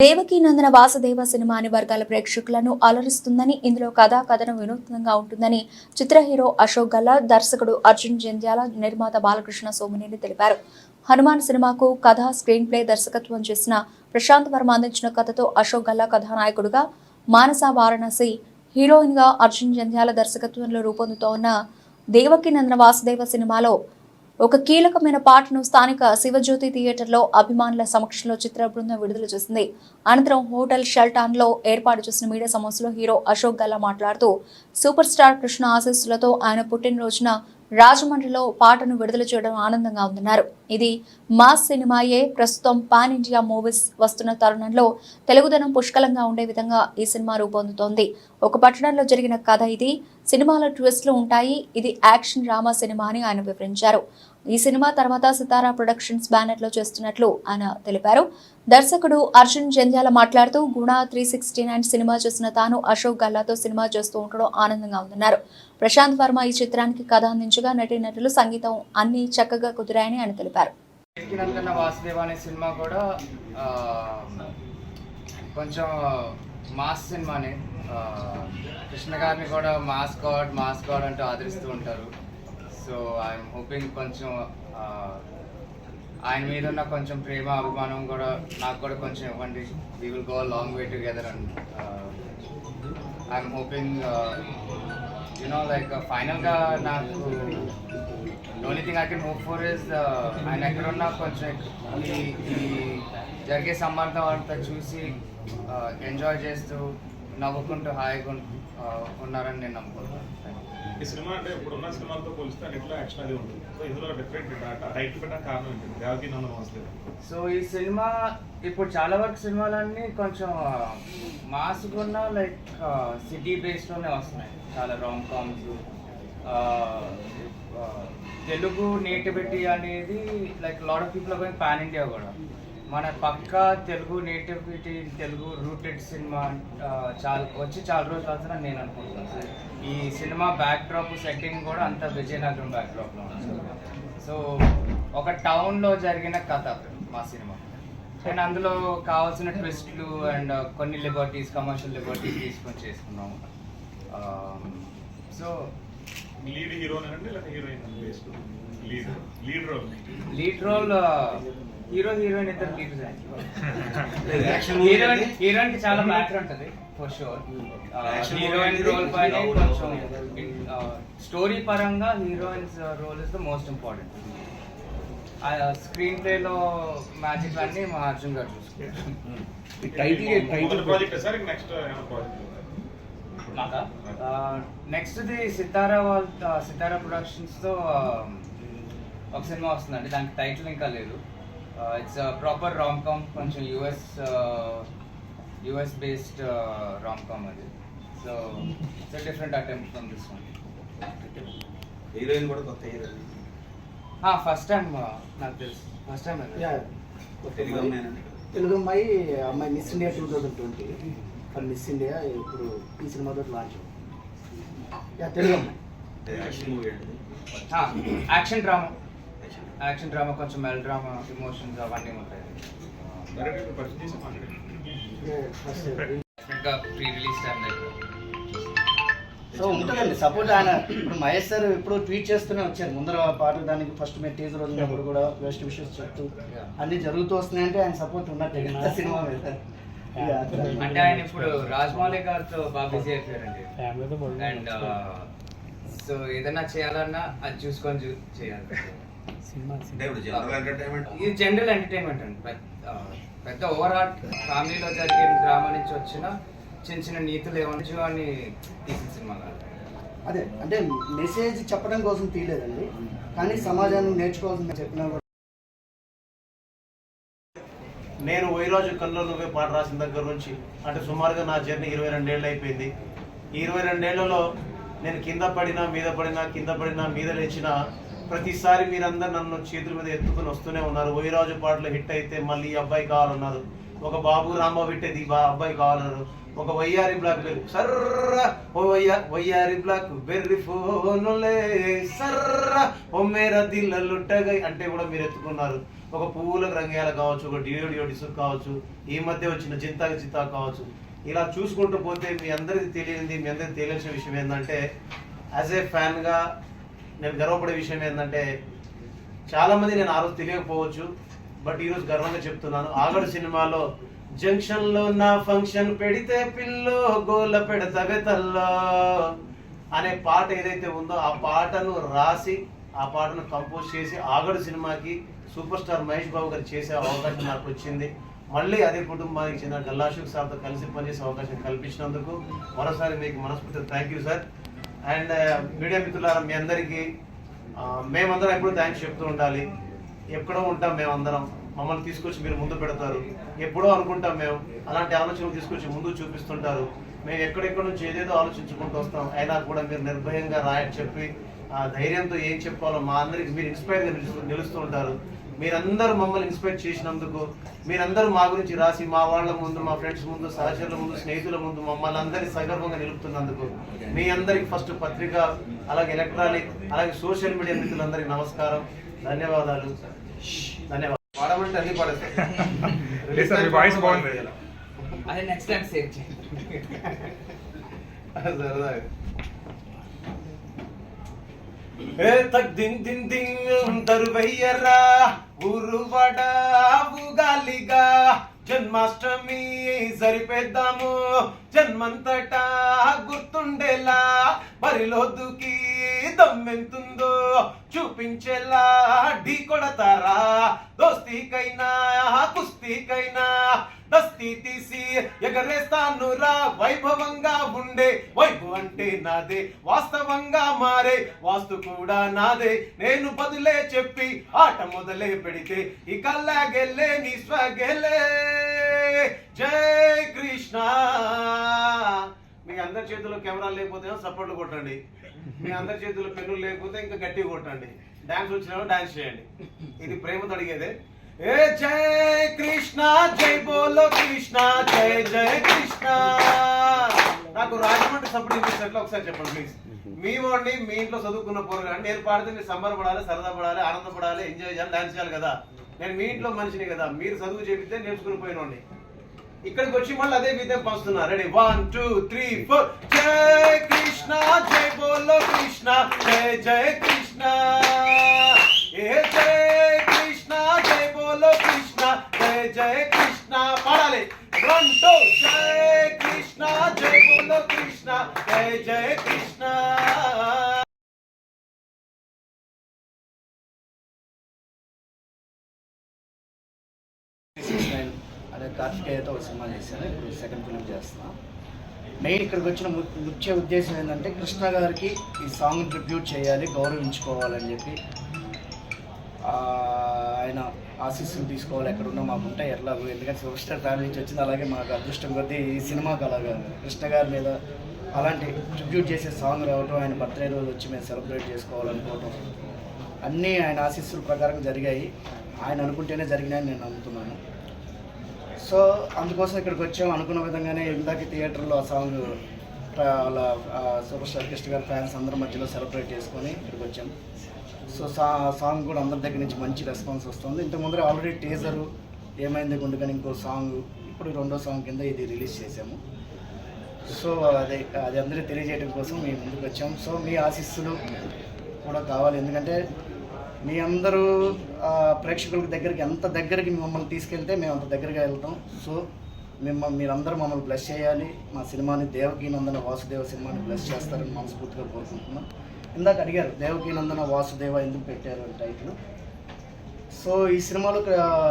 దేవకీ నందన Vasudeva cinema అన్ని వర్గాల ప్రేక్షకులను అలరిస్తుందని ఇందులో కథా కథనం వినూత్నంగా ఉంటుందని చిత్ర హీరో అశోక్ గల్లా దర్శకుడు అర్జున్ జంధ్యాల నిర్మాత బాలకృష్ణ సోమనేని తెలిపారు. హనుమాన్ సినిమాకు కథ స్క్రీన్ ప్లే దర్శకత్వం చేసిన ప్రశాంత్ వర్మ అందించిన కథతో అశోక్ గల్లా కథానాయకుడుగా మానస వారణాసి హీరోయిన్గా అర్జున్ జంధ్యాల దర్శకత్వంలో రూపొందుతోన్న దేవకి నందన వాసుదేవ సినిమాలో ఒక కీలకమైన పాటను స్థానిక శివజ్యోతి థియేటర్లో అభిమానుల సమక్షంలో చిత్ర బృందం విడుదల చేసింది. అనంతరం హోటల్ షెల్టాన్లో ఏర్పాటు చేసిన మీడియా సమస్యలో హీరో అశోక్ గల్లా మాట్లాడుతూ సూపర్ స్టార్ కృష్ణ ఆశీస్సులతో ఆయన పుట్టినరోజున రాజమండ్రిలో పాటను విడుదల చేయడం ఆనందంగా ఉందన్నారు. ఇది మాస్ సినిమాయే ప్రస్తుతం పాన్ ఇండియా మూవీస్ వస్తున్న తరుణంలో తెలుగుదనం పుష్కలంగా ఉండే విధంగా ఈ సినిమా రూపొందుతోంది. ఒక పట్టణంలో జరిగిన కథ ఇది. సినిమాలో ట్విస్ట్లు ఉంటాయి. ఇది యాక్షన్ డ్రామా సినిమా అని ఆయన వివరించారు. ఈ సినిమా తర్వాత సితారా ప్రొడక్షన్స్ బ్యానర్లో చేస్తున్నట్లు ఆయన తెలిపారు. దర్శకుడు అర్జున్ జంధ్యాల మాట్లాడుతూ గుణ త్రీ సిక్స్టీ నైన్ సినిమా చేసిన తాను అశోక్ గల్లాతో సినిమా చేస్తూ ఉండడం ఆనందంగా ఉందన్నారు. ప్రశాంత్ వర్మ ఈ చిత్రానికి కథ అందించగా నటీనటులు సంగీతం అన్ని చక్కగా కుదిరాయని ఆయన తెలిపారు. వాసుదేవ అనే సినిమా కూడా కొంచెం మాస్ సినిమానే. కృష్ణ గారిని కూడా మాస్ గాడ్ మాస్ గాడ్ అంటూ ఆదరిస్తూ ఉంటారు. సో ఐఎమ్ హోపింగ్ కొంచెం ఆయన మీద ఉన్న కొంచెం ప్రేమ అభిమానం కూడా నాకు కూడా కొంచెం ఇవ్వండి. We will go long way together and I'm hoping you know like ఫైనల్గా నాకు only thing I can hope for is ఆయన ఎక్కడున్నా కొంచెం ఈ జరిగే సంబంధం అంతా చూసి ఎంజాయ్ చేస్తూ నవ్వుకుంటూ హాయిగా ఉన్- ఉన్నారని నేను నమ్ముకుంటున్నాను. ఈ సినిమా అంటే ఇప్పుడున్న సినిమాలతో పోలిస్తే అన్నిట్లో యాక్షన్ అది ఉంటుంది. సో ఇందులో డిఫరెంట్ టైటిల్ పెట్టడానికి కారణం ఏంటి? దేవకి నన్ను వస్తుంది సో ఈ సినిమా ఇప్పుడు చాలా వరకు సినిమాలన్నీ కొంచెం మాస్కున్న లైక్ సిటీ బేస్లోనే వస్తున్నాయి. చాలా రామ్ కామ్స్ తెలుగు నేటివిటీ అనేది like lot of people going pan India కూడా. మన పక్క Telugu nativity Telugu rooted cinema చాలా వచ్చి చాలా రోజులు అవుతుందని నేను అనుకుంటున్నాను ఈ సినిమా బ్యాక్ డ్రాప్ సెట్టింగ్ కూడా అంత విజయనగరం బ్యాక్ డ్రాప్లో ఉంది సో ఒక టౌన్లో జరిగిన కథ మా సినిమా. అండ్ అందులో కావాల్సిన ట్విస్ట్లు అండ్ కొన్ని లిబర్టీస్ కమర్షియల్ లిబర్టీస్ తీసుకొని చేసుకున్నాము. So lead heroine lead lead role. Lead role hero heroine ఇద్దరు హీరోయిన్ హీరోయిన్కి చాలా మ్యాటర్ ఉంటది ఫర్ షూర్ హీరోయిన్ రోల్ పైన కొంచెం స్టోరీ పరంగా heroines role is the most important screen play లో మ్యాజిక్ అన్ని మా అర్జున్ గారు చూసుకుంటారు. Title project sir? నెక్స్ట్ ఏమైనా ప్రాజెక్ట్ మాకా నెక్స్ట్ ది సితారా వాళ్ళ సితారా ప్రొడక్షన్స్తో um, ఒక సినిమా వస్తుందండి. దానికి టైటిల్ ఇంకా లేదు. ఇట్స్ ప్రాపర్ రామ్ కామ్ కొంచెం US US based rom com అది. So it's different attempt from this one heroine కూడా కొత్త హీరోయిన్ ఫస్ట్ టైం నాకు తెలుసు. First time. తెలుగు తెలుగు అమ్మాయి అమ్మాయి Miss India two thousand twenty four Miss India ఇప్పుడు ఈ సినిమాతో లాంచ్ యా తెలుగు అమ్మాయి. యాక్షన్ మూవీ అండి. యాక్షన్ డ్రామా యాక్షన్ డ్రామా కొంచెం మెల్ డ్రామా ఇమోషన్స్ అవన్నీ ఉంటాయి. ఇంకా ప్రీ రిలీజ్ టైం దగ్గర. సో ఉంటుందండి సపోర్ట్ ఆయన. ఇప్పుడు మహేష్ సార్ ఇప్పుడు ట్వీట్ చేస్తూనే వచ్చారు. ముందర పాట దానికి ఫస్ట్ మేము టీజర్ వదిలినప్పుడు కూడా బెస్ట్ విషెస్ చెప్తూ అన్ని జరుగుతూ వస్తున్నాయంటే ఆయన సపోర్ట్ ఉన్నట్టే. కదా సినిమా మీద. అంటే ఆయన ఇప్పుడు రాజమౌళి గారితో బాగా బిజీ అయిపోయారండి. అండ్ సో ఏదైనా చేయాలన్నా అది చూసుకొని చేయాలి. జనరల్ ఎంటర్టైన్మెంట్ ఇది జనరల్ ఎంటర్టైన్మెంట్ అండి. పెద్ద ఓవరాల్ ఫ్యామిలీలో జరిగే డ్రామా నుంచి వచ్చిన చిన్న చిన్న నీతులు ఏమన్నా అని తీసిన సినిమా అదే అంటే మెసేజ్ చెప్పడం కోసం తీయలేదండి. కానీ సమాజాన్ని నేర్చుకోవాల్సింది చెప్పినా నేను వైరాజు కల్లో నువ్వే పాట రాసిన దగ్గర నుంచి అంటే సుమారుగా నా జర్నీ ఇరవై రెండేళ్ళు అయిపోయింది. ఈ ఇరవై రెండేళ్ళలో నేను కింద పడినా మీద పడినా కింద పడినా మీద లేచినా ప్రతిసారి మీరందరూ నన్ను చేతుల మీద ఎత్తుకుని వస్తూనే ఉన్నారు. వైరాజు పాటలు హిట్ అయితే మళ్ళీ ఈ అబ్బాయి కావాలన్నారు. ఒక బాబు రాంబాబు హిట్ అయితే బా అబ్బాయి కావాలన్నారు. ఒక వయ్యారి బ్లాక్ బెర్రీ సర్రా ఓ వయ్యా వయ్యారి బ్లాక్ బెర్రీ ఫోనులే సర్రా ఓ మేరా దిల్ల లుట్టగై అంటే కూడా మీరు ఎత్తుకున్నారు. ఒక పువ్వుల రంగేయాల కావచ్చు ఒక డియోడియో డిసుక్ కావచ్చు ఈ మధ్య వచ్చిన జింతాకి చింతా కావచ్చు. ఇలా చూసుకుంటూ పోతే మీ అందరికీ తెలియంది మీ అందరికీ తెలియాల్సిన విషయం ఏంటంటే యాజ్ ఏ ఫ్యాన్గా నేను గర్వపడే విషయం ఏంటంటే చాలా మంది నేను ఆ రోజు తెలియకపోవచ్చు బట్ ఈరోజు గర్వంగా చెప్తున్నాను. ఆగడు సినిమాలో జంక్షన్లో నా ఫంక్షన్ పెడితే పిల్లో గోల పెడతవే తల్లో అనే పాట ఏదైతే ఉందో ఆ పాటను రాసి ఆ పాటను కంపోజ్ చేసి ఆగడు సినిమాకి సూపర్ స్టార్ మహేష్ బాబు గారు చేసే అవకాశం నాకు వచ్చింది. మళ్ళీ అదే కుటుంబానికి చెందిన గల్లాషుక్ సార్తో కలిసి పనిచేసే అవకాశం కల్పించినందుకు మరోసారి మీకు మనస్ఫూర్తి thank you sir and media మిత్రులారా మీ అందరికీ మేమందరం ఎప్పుడు థ్యాంక్స్ చెప్తూ ఉండాలి. ఎక్కడో ఉంటాం మేమందరం. మమ్మల్ని తీసుకొచ్చి మీరు ముందు పెడతారు. ఎప్పుడో అనుకుంటాం మేము. అలాంటి ఆలోచనలు తీసుకొచ్చి ముందు చూపిస్తుంటారు. మేము ఎక్కడెక్కడ నుంచి ఏదేదో ఆలోచించుకుంటూ వస్తాం. అయినా కూడా మీరు నిర్భయంగా రాయ చెప్పి ఆ ధైర్యంతో ఏం చెప్పాలో మా అందరికి మీరు ఇన్స్పైర్గా నిలుస్తూ నిలుస్తూ ఉంటారు. మీరందరూ మమ్మల్ని ఇన్స్పైర్ చేసినందుకు మీరందరూ మా గురించి రాసి మా వాళ్ళ ముందు మా ఫ్రెండ్స్ ముందు సహచరుల ముందు స్నేహితుల ముందు మమ్మల్ని అందరినీ సగర్వంగా నిలుపుతున్నందుకు మీ అందరికి ఫస్ట్ పత్రిక అలాగే ఎలక్ట్రానిక్ అలాగే సోషల్ మీడియా మిత్రులందరికీ నమస్కారం. ధన్యవాదాలు. ధన్యవాదాలు. పాడమంటే అన్ని సరదాగా. ఏ తక్ దిన్ దిన్ దిన్ తరువయ్యరా. ఊరువాడ ఊగాలిగా జన్మాష్టమి సరిపేద్దాము జన్మంతటా గుర్తుండేలా బరిలో దూకి దమ్మెంతుందో చూపించేలా ఢీ కొడతారా? దోస్తీకైనా కుస్తీకైనా దస్తీ తీసి ఎగరేస్తాను రా. వైభవంగా ఉండే వైపు అంటే నాదే వాస్తవంగా మారే వాస్తు కూడా నాదే. నేను బదులే చెప్పి ఆట మొదలే పెడితే ఇక లాగెల్లే నీ స్వగెలే జై కృష్ణ. మీ అందరి చేతిలో కెమెరాలు లేకపోతే సపోర్ట్లు కొట్టండి. మీ అందరి చేతిలో పెన్నులు లేకపోతే ఇంకా గట్టిగా కొట్టండి. డాన్స్ వచ్చిన డాన్స్ చేయండి. ఇది ప్రేమతో అడిగేదే. ఏ జై కృష్ణ జై బోలో కృష్ణ జై జై కృష్ణ. నాకు రాజమండ్రి సపోర్ట్ ఇప్పించినట్లు ఒకసారి చెప్పండి ప్లీజ్ మీ వాడిని మీ ఇంట్లో చదువుకున్న పోరగాని నేను పాడితే మీరు సంబరపడాలి సరదా పడాలి ఆనందపడాలి ఎంజాయ్ చేయాలి డాన్స్ చేయాలి కదా. నేను మీ ఇంట్లో మనిషిని కదా. మీరు చదువు చేపిస్తే నేర్చుకుని పోయినోడిని. ఇక్కడికి వచ్చి మళ్ళీ అదే విధంగా పంచుతున్నా. Ready one two three four జై కృష్ణ జై బోలో కృష్ణ జై జై కృష్ణ. ఏ జై కృష్ణ జై బోలో కృష్ణ జై జై కృష్ణ. పాడాలి. వన్ టూ జై కృష్ణ జై బోలో కృష్ణ జై జై కృష్ణ. కార్తికేయతో ఒక సినిమా చేశాను. ఇప్పుడు సెకండ్ ఫిలిం చేస్తున్నా. మెయిన్ ఇక్కడికి వచ్చిన ము- ముఖ్య ఉద్దేశం ఏంటంటే కృష్ణ గారికి ఈ సాంగ్ ట్రిబ్యూట్ చేయాలి గౌరవించుకోవాలని చెప్పి ఆయన ఆశీస్సులు తీసుకోవాలి ఎక్కడున్నా మాకు ఉంటాయి ఎట్లాగో. ఎందుకంటే సూపర్ స్టార్ ఫ్యామిలీ నుంచి వచ్చింది అలాగే మాకు అదృష్టం కొద్దీ ఈ సినిమాకి అలాగా. కృష్ణ గారి మీద అలాంటి ట్రిబ్యూట్ చేసే సాంగ్ రావటం ఆయన బర్త్డే రోజు వచ్చి మేము సెలబ్రేట్ చేసుకోవాలనుకోవటం అన్నీ ఆయన ఆశీస్సుల ప్రకారం జరిగాయి. ఆయన అనుకుంటేనే జరిగినాయని నేను నమ్ముతున్నాను. సో అందుకోసం ఇక్కడికి వచ్చాం. అనుకున్న విధంగానే ఇందాక థియేటర్లో ఆ సాంగ్ అలా వాళ్ళ సూపర్ స్టార్ కృష్ణ గారి ఫ్యాన్స్ అందరి మధ్యలో సెలబ్రేట్ చేసుకొని ఇక్కడికి వచ్చాం. సో సా సాంగ్ కూడా అందరి దగ్గర నుంచి మంచి రెస్పాన్స్ వస్తుంది. ఇంత ముందర ఆల్రెడీ టీజరు ఏమైంది గుండుగాని ఇంకో సాంగ్ ఇప్పుడు రెండో సాంగ్ కింద ఇది రిలీజ్ చేసాము సో అదే అది అందరికీ తెలియజేయడం కోసం మేము ముందుకు వచ్చాము సో మీ ఆశీస్సులు కూడా కావాలి. ఎందుకంటే మీ అందరూ ప్రేక్షకులకి ప్రేక్షకుల దగ్గరికి ఎంత దగ్గరికి మమ్మల్ని తీసుకెళ్తే మేము అంత దగ్గరగా వెళ్తాం. సో మిమ్మల్ని మీరందరూ మమ్మల్ని బ్లెస్ చేయాలి. మా సినిమాని దేవకీనందన వాసుదేవ సినిమాని బ్లెస్ చేస్తారని మనస్ఫూర్తిగా కోరుకుంటున్నాం. ఇందాక అడిగారు దేవకీనందన వాసుదేవ ఎందుకు పెట్టారు అని టైటిల్ సో ఈ సినిమాలో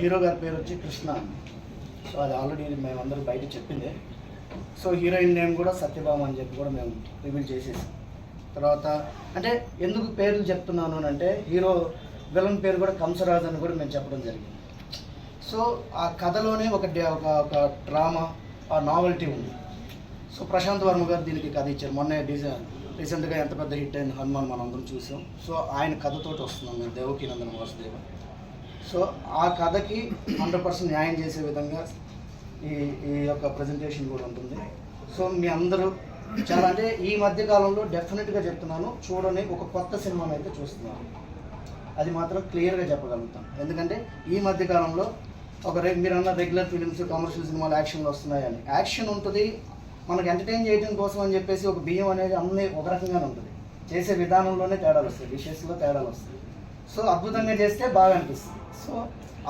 హీరో గారి పేరు వచ్చి కృష్ణ. సో అది ఆల్రెడీ మేమందరూ బయట చెప్పిందే. సో హీరోయిన్ నేమ్ కూడా సత్యభామ అని చెప్పి కూడా మేము రివీల్ చేసేసాం. తర్వాత అంటే ఎందుకు పేర్లు చెప్తున్నాను అని అంటే హీరో విలన్ పేరు కూడా కంసరాజ్ అని కూడా మేము చెప్పడం జరిగింది. సో ఆ కథలోనే ఒక ఒక ఒక డ్రామా ఆ నావెల్టీ ఉంది. సో ప్రశాంత్ వర్మ గారు దీనికి కథ ఇచ్చారు. మొన్న డిజైన్ రీసెంట్గా ఎంత పెద్ద హిట్ అయిన హనుమాన్ మనం అందరం చూసాం. సో ఆయన కథతోటి వస్తున్నాం మేము దేవకీ నందన వాసుదేవ. సో ఆ కథకి హండ్రెడ్ పర్సెంట్ న్యాయం చేసే విధంగా ఈ ఈ యొక్క ప్రజెంటేషన్ కూడా ఉంటుంది. సో మీ అందరూ చాలా అంటే ఈ మధ్య కాలంలో డెఫినెట్గా చెప్తున్నాను. చూడని ఒక కొత్త సినిమాని అయితే చూస్తున్నాను. అది మాత్రం క్లియర్గా చెప్పగలుగుతాం ఎందుకంటే ఈ మధ్య కాలంలో ఒక రె మీరు అన్న రెగ్యులర్ ఫిలిమ్స్ కమర్షియల్ సినిమాలు యాక్షన్లు వస్తున్నాయని. యాక్షన్ ఉంటుంది మనకు ఎంటర్టైన్ చేయడం కోసం అని చెప్పేసి ఒక బియ్యం అనేది అన్నీ ఒక రకంగానే ఉంటుంది. చేసే విధానంలోనే తేడాలు వస్తాయి డిషెస్లో తేడాలు వస్తాయి. సో అద్భుతంగా చేస్తే బాగా అనిపిస్తుంది. సో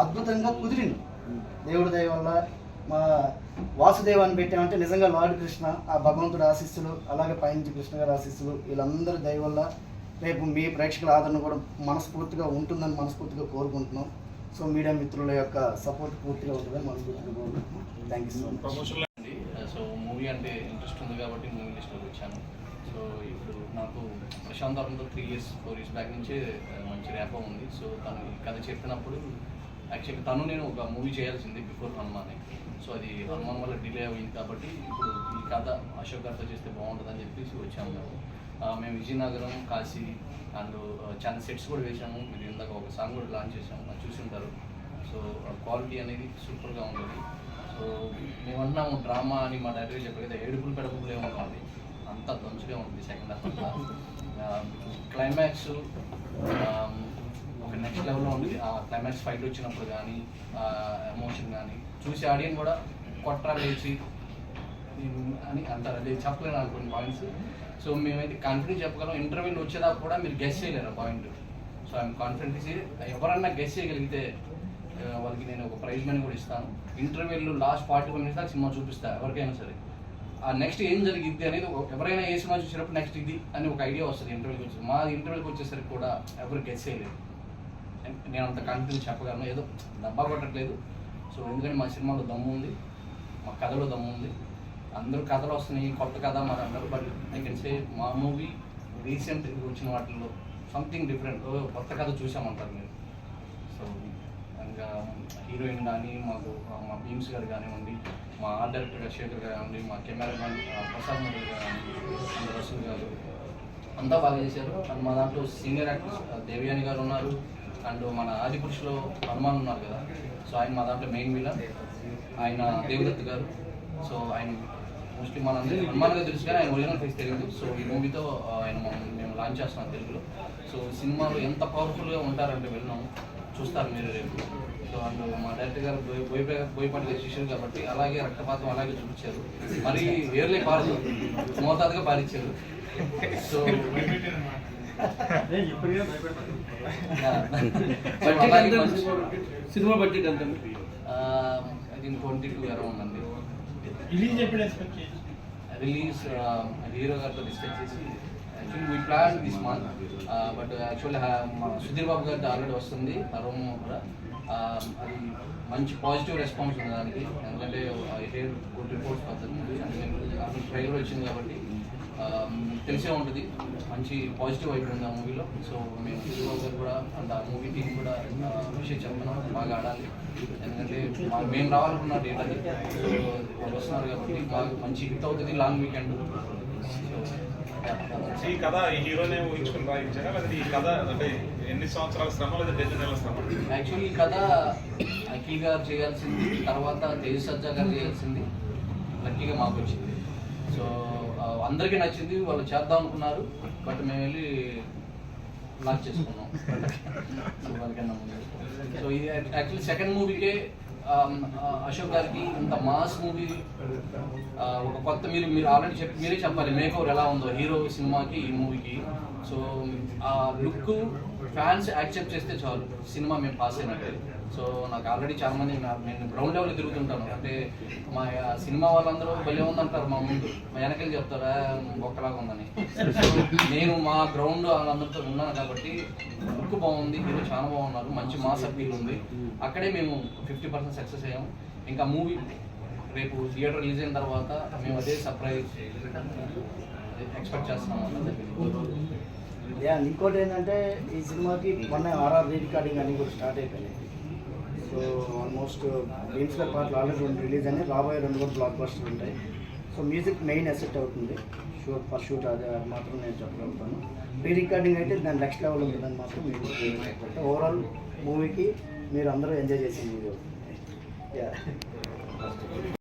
అద్భుతంగా కుదిరింది. దేవుడి దయ వల్ల మా వాసుదేవ్ అని పెట్టామంటే నిజంగా లార్డ్ కృష్ణ ఆ భగవంతుడు ఆశీస్సులు అలాగే పైనుంచి కృష్ణ గారి ఆశీస్సులు వీళ్ళందరి దయ వల్ల రేపు మీ ప్రేక్షకుల ఆదరణ కూడా మనస్ఫూర్తిగా ఉంటుందని మనస్ఫూర్తిగా కోరుకుంటున్నాం. సో మీడియా మిత్రుల యొక్క సపోర్ట్ పూర్తిగా ఉంటుందని మనస్ఫూర్తిగా కోరుకుంటున్నాం. Thank you so much promotion అండి. సో మూవీ అంటే ఇంట్రెస్ట్ ఉంది కాబట్టి మూవీ లిస్ట్లోకి వచ్చాను. సో ఇప్పుడు నాకు Prashanth three years four years back నుంచే మంచి ర్యాపో ఉంది. సో తను కథ చెప్పినప్పుడు యాక్చువల్లీ తను నేను ఒక మూవీ చేయాల్సింది బిఫోర్ హనుమాన్ సో అది హనుమాన్ వల్ల డిలే అయింది కాబట్టి ఇప్పుడు ఈ కథ అశోక్ గారితో చేస్తే బాగుంటుందని చెప్పేసి వచ్చాము మేము. మేము విజయనగరం కాశీ అండ్ చాలా సెట్స్ కూడా వేసాము మీరు ఇందాక ఒక సాంగ్ కూడా లాంచ్ చేసాము అది చూసి ఉంటారు సో క్వాలిటీ అనేది సూపర్గా ఉంటుంది సో మేము అన్నాము డ్రామా అని మా డైరెక్టర్ చెప్పారు కదా ఏడుపులు పెడపులు ఏమవుతుంది అంతా దంచుగా ఉంటుంది సెకండ్ హాఫ్ క్లైమాక్స్ ఒక నెక్స్ట్ లెవెల్లో ఉంది. ఆ క్లైమాక్స్ ఫైట్ వచ్చినప్పుడు కానీ ఎమోషన్ కానీ చూసి ఆడియన్ కూడా కొట్రా లేచి అని అంటారు. అది చెప్పలేను అనుకోండి పాయింట్స్ సో మేమైతే కాన్ఫిడెన్స్ చెప్పగలం. ఇంటర్వ్యూలు వచ్చేదాకా కూడా మీరు గెస్ చేయలేరు పాయింట్ సో ఐఎమ్ కాన్ఫిడెంట్ ఎవరన్నా గెస్ చేయగలిగితే వాళ్ళకి నేను ఒక ప్రైజ్ మనీ కూడా ఇస్తాను. ఇంటర్వ్యూలు లాస్ట్ ఫార్టీ ఫైవ్ మినిట్స్ దాకా సినిమా చూపిస్తా ఎవరికైనా సరే. ఆ నెక్స్ట్ ఏం జరిగింది అనేది ఎవరైనా ఏ సినిమా చూసినప్పుడు నెక్స్ట్ ఇది అని ఒక ఐడియా వస్తుంది. ఇంటర్వ్యూకి వచ్చి మా ఇంటర్వ్యూకి వచ్చేసరికి కూడా ఎవరు గెస్ చేయలేదు నేను అంత కాన్ఫిడెన్స్ చెప్పగలను. ఏదో డబ్బా కొట్టట్లేదు. సో ఎందుకంటే మా సినిమాలో దమ్ము ఉంది. మా కథలో దమ్ము ఉంది. అందరూ కథలు వస్తున్నాయి. కొత్త కథ మరి అన్నారు బట్ ఐ కెన్ సే మా మూవీ రీసెంట్ వచ్చిన వాటిల్లో సంథింగ్ డిఫరెంట్ కొత్త కథ చూసామంటారు మీరు. సో ఇంకా హీరోయిన్ కానీ మాకు మా భీమ్స్ గారు కానివ్వండి మా ఆర్ట్ డైరెక్టర్ శేఖర్ గారు కానివ్వండి మా కెమెరామెన్ ప్రసాద్ గారు కానివ్వండి రసూల్ గారు అంతా బాగా చేశారు. అండ్ మా దాంట్లో సీనియర్ యాక్టర్స్ దేవయాని గారు ఉన్నారు. అండ్ మన ఆదిపురుషులో హనుమాన్ ఉన్నారు కదా. సో ఆయన మా దాంట్లో మెయిన్ విలన్ ఆయన దేవదత్ గారు. సో ఆయన మోస్ట్లీ మన హనుమాన్ గారు తెలుసు కానీ ఆయన ఒరిజినల్ ఫేస్ తెలియదు సో ఈ మూవీతో ఆయన మేము లాంచ్ చేస్తున్నాం తెలుగులో. సో సినిమాలో ఎంత పవర్ఫుల్గా ఉంటారంటే వెళ్ళినాం చూస్తారు మీరు రేపు. సో అండ్ మా డైరెక్టర్ గారు బోయ్ బోయ్ బోయపాటి శిష్యులు కాబట్టి అలాగే రక్తపాతం అలాగే చూపించారు. మరి వేర్లే పారదు. మోతాదుగా పారించారు సో సినిమా బడ్జెట్ ఎంత? అది ట్వంటీ టూ అరౌండ్ అండి రిలీజ్ ఎప్పుడు రిలీజ్ హీరో గారితో డిస్కస్ చేసి actually we plan this month. But actually Sudheer Babu గారితో ఆల్రెడీ వస్తుంది అరోమ్ కూడా. అది మంచి పాజిటివ్ రెస్పాన్స్ ఉంది దానికి. ఎందుకంటే ఐ హేర్ గుడ్ రిపోర్ట్స్ పద్ధతి అప్పుడు ట్రైలర్ వచ్చింది కాబట్టి తెలిసే ఉంటుంది. మంచి పాజిటివ్ అయిపోయింది ఆ మూవీలో సో మేము సుధీర్ బాబు గారు కూడా అండ్ ఆ మూవీ టీం కూడా విషయం చెప్తున్నాం బాగా ఆడాలి. ఎందుకంటే మేము రావాలనుకున్న డేట్ అది. సో వాళ్ళు వస్తున్నారు కాబట్టి బాగా మంచి హిట్ అవుతుంది లాంగ్ వీకెండ్ ఈ కథ ఈ హీరోనే ఊహించుకుని రాయించారా లేదా ఈ కథ అంటే ఎన్ని సంవత్సరాల శ్రమ లేదా డెబ్బై నెలల శ్రమ? యాక్చువల్లీ ఈ కథ అఖిల్ గారు చేయాల్సింది తర్వాత తేజ్ సజ్జా గారు చేయాల్సింది లక్కీగా మాకు వచ్చింది. సో అందరికీ నచ్చింది వాళ్ళు చేద్దాం అనుకున్నారు. బట్ మేము వెళ్ళి లాక్ చేసుకున్నాం. సో ఇది యాక్చువల్లీ సెకండ్ మూవీకే అశోక్ గారికి ఇంత మాస్ మూవీ ఒక కొత్త మీరు మీరు ఆల్రెడీ చెప్పి మీరే చెప్పాలి మేక్ ఓవర్ ఎలా ఉందో హీరో సినిమాకి ఈ మూవీకి సో ఆ లుక్ ఫ్యాన్స్ యాక్సెప్ట్ చేస్తే చాలు సినిమా మేము పాస్ అయినట్టే. సో నాకు ఆల్రెడీ చాలా మంది నా- నేను గ్రౌండ్ లెవెల్ తిరుగుతుంటాను. అంటే మా సినిమా వాళ్ళందరూ భలే ఉందంటారు మా ముందు. మా వెనకెళ్ళి చెప్తారా? ఒక్కలాగా ఉందని. నేను మా గ్రౌండ్ వాళ్ళందరితో ఉన్నాను కాబట్టి లుక్ బాగుంది హీరో చాలా బాగున్నారు మంచి మాస్ అప్పీల్ ఉంది. అక్కడే మేము ఫిఫ్టీ పర్సెంట్ సక్సెస్ అయ్యాము ఇంకా మూవీ రేపు థియేటర్ రిలీజ్ అయిన తర్వాత మేము అదే సర్ప్రైజ్ ఎక్స్పెక్ట్ చేస్తున్నాము యా ఇంకోటి ఏంటంటే ఈ సినిమాకి మొన్న ఆర్ఆర్ రీ రికార్డింగ్ అని కూడా స్టార్ట్ అయిపోయినాయి. సో ఆల్మోస్ట్ బీమ్స్ పాటలు ఆల్రెడీ రెండు రిలీజ్ అని రాబోయే రెండు కూడా బ్లాక్ బస్టర్ ఉంటాయి. సో మ్యూజిక్ మెయిన్ అసెట్ అవుతుంది. షూర్ ఫర్ షూట్ అది అది మాత్రం నేను చెప్పగలుగుతాను. రీ రికార్డింగ్ అయితే దాని నెక్స్ట్ లెవెల్ ఉంటుందని మాత్రం మీరు ఓవరాల్ మూవీకి మీరు అందరూ ఎంజాయ్ చేసే మూవీ యా